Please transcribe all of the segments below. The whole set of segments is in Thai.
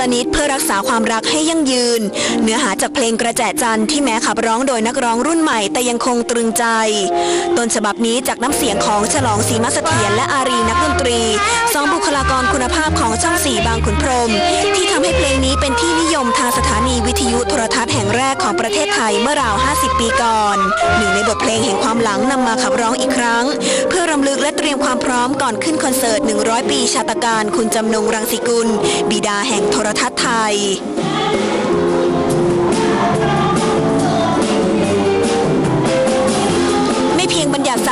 ลนิดเพื่อรักษาความรักให้ยั่งยืน เนื้อหาจากเพลงกระแจจันทร์ที่แม้ขับร้องโดยนักร้องรุ่นใหม่แต่ยังคงตรึงใจ ต้นฉบับนี้จากน้ำเสียงของฉลองศรีมัสเถียรและอารีนักดนตรีสองบุคลากรคุณภาพของช่องสี่บางขุนพรหมที่ทำให้เพลงนี้เป็นที่นิยมทางสถานีวิทยุโทรทัศน์แห่งแรกของประเทศไทยเมื่อราว 50 ปีก่อนหนึ่งในบทเพลงแห่งความหลังนำมาขับร้องอีกครั้ง เพื่อรำลึกและเตรียมความพร้อมก่อนขึ้นคอนเสิร์ต 100 ปีชาตการคุณจำนงรังสิกุล บิดาแห่งโทรทัศน์ไทย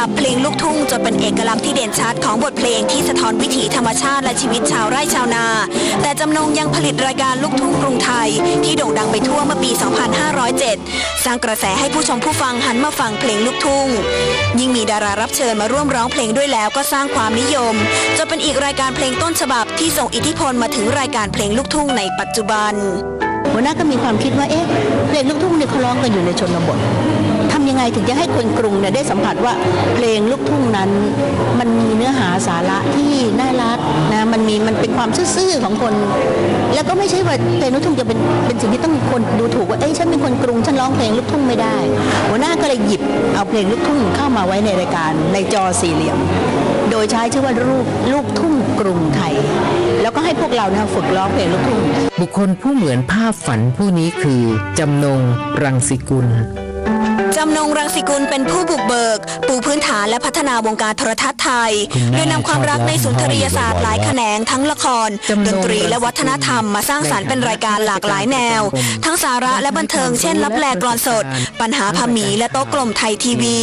บรรยากศัพท์เพลงลูกทุ่งจนเป็นเอกลักษณ์ที่เด่นชัดของบทเพลงที่สะท้อนวิถีธรรมชาติและชีวิตชาวไร่ชาวนา แต่จำนงยังผลิตรายการลูกทุ่งกรุงไทย ที่โด่งดังไปทั่วเมื่อปี 2507 สร้างกระแสให้ผู้ชมผู้ฟังหันมาฟังเพลงลูกทุ่ง ยิ่งมีดารารับเชิญมาร่วมร้องเพลงด้วยแล้วก็สร้างความนิยมจนเป็นอีกรายการเพลงต้นฉบับที่ส่งอิทธิพลมาถึงรายการเพลงลูกทุ่งในปัจจุบันหัวหน้าก็มีความคิดว่าเอ๊ะเพลงลูกทุ่งเนี่ยเขาร้องกันอยู่ในชนบท ยังไงถึงจะให้คนกรุงเนี่ยได้สัมผัสว่าเพลงลูกทุ่งนั้น มันมีเนื้อหาสาระที่น่ารักนะมันมีมันเป็นความซื่อๆของคน แล้วก็ไม่ใช่ว่าเพลงลูกทุ่งจะเป็นเป็นสิ่งที่ต้องคนดูถูกว่าเอ้ยฉันเป็นคนกรุงฉันร้องเพลงลูกทุ่งไม่ได้ หัวหน้าก็เลยหยิบเอาเพลงลูกทุ่งเข้ามาไว้ในรายการในจอสี่เหลี่ยม โดยใช้ชื่อว่ารูปลูกทุ่งกรุงไทย แล้วก็ให้พวกเราเนี่ยฝึกร้องเพลงลูกทุ่งบุคคลผู้เหมือนภาพฝันผู้นี้คือจำนงรังสิกุล จำนงรังสิกุลเป็นผู้บุกเบิก ปูพื้นฐานและพัฒนาวงการโทรทัศน์ไทยคุณแม่โดยนำความรักในสุนทรียศาสตร์หลายแขนงทั้งละครจำนงดนตรีและวัฒนธรรมมาสร้างสารรค์เป็นรายการหลากหลายแนว ทั้งสาระและบันเทิงเช่นรับแลกรอนสด ปัญหาพาหมีและโต๊ะกลมไทยทีวี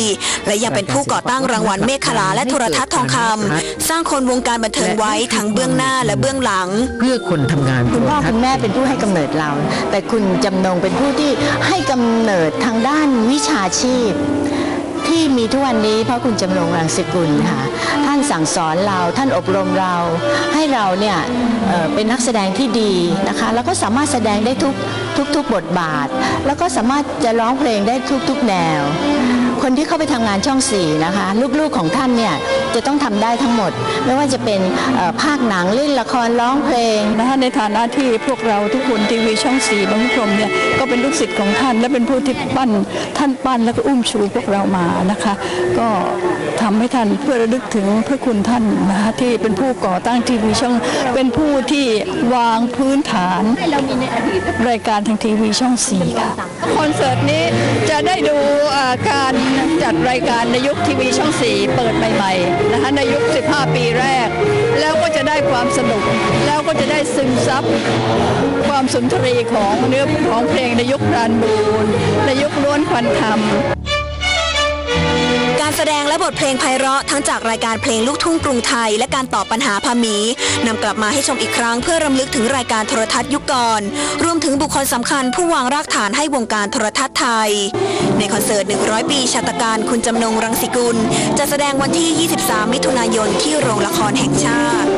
และยังเป็นผู้ก่อตั้งรางวัลเมฆขลาและโทรทัศน์ทองคำสร้างคนวงการบันเทิงไว้ทั้งเบื้องหน้าและเบื้องหลัง เพื่อคนทำงานคุณพ่อคุณแม่เป็นผู้ให้กำเนิดเรา แต่คุณจำนงเป็นผู้ที่ให้กำเนิดทางด้านวิชาาชีพ ที่มีทุกวันนี้เพราะคุณจำนงรังสิกุลค่ะท่านสั่งสอนเราท่านอบรมเรา ให้เราเนี่ยเเป็นนักแสดงที่ดีนะคะ แล้วก็สามารถแสดงได้ทุกทุกทุกบทบาท แล้วก็สามารถจะร้องเพลงได้ทุกทุกแนว คนที่เข้าไปทำงานช่องสี่นะคะลูกๆของท่านเนี่ยจะต้องทำได้ทั้งหมด ไม่ว่าจะเป็นภาคหนังเล่นละครร้องเพลงนะคะในฐานะที่พวกเราทุกคนทีวีช่องสีบางพรมเนี่ยก็เป็นลูกศิษย์ของท่าน และเป็นผู้ที่ปั้นท่านปั้นแล้วก็อุ้มชูพวกเรามานะคะ ก็ทำให้ท่านเพื่อระลึกถึงพระคุณท่านนะคะที่เป็นผู้ก่อตั้งทีวีช่องเป็นผู้ที่วางพื้นฐานรายการทางทีวีช่องสีค่ะ คอนเสิร์ตนี้จะได้ดูการจัดรายการในยุคทีวีช่องสีเปิดใหม่ๆนะคะในยุค 15 ปีแรก แล้วก็จะได้ความสนุก แล้วก็จะได้ซึมซับความสุนทรีของเนื้อของเพลงในยุครานบูนในยุคล้วนควันธรรม การแสดงและบทเพลงไพเราะทั้งจากรายการเพลงลูกทุ่งกรุงไทย และการตอบปัญหาพาหมีนำกลับมาให้ชมอีกครั้งเพื่อรำลึกถึงรายการโทรทัศน์ยุคก่อนรวมถึงบุคคลสำคัญผู้วางรากฐานให้วงการโทรทัศน์ไทย ในคอนเสิร์ต 100 ปีชาตการคุณจำนงรังสิกุล จะแสดงวันที่ 23 มิถุนายนที่โรงละครแห่งชาติ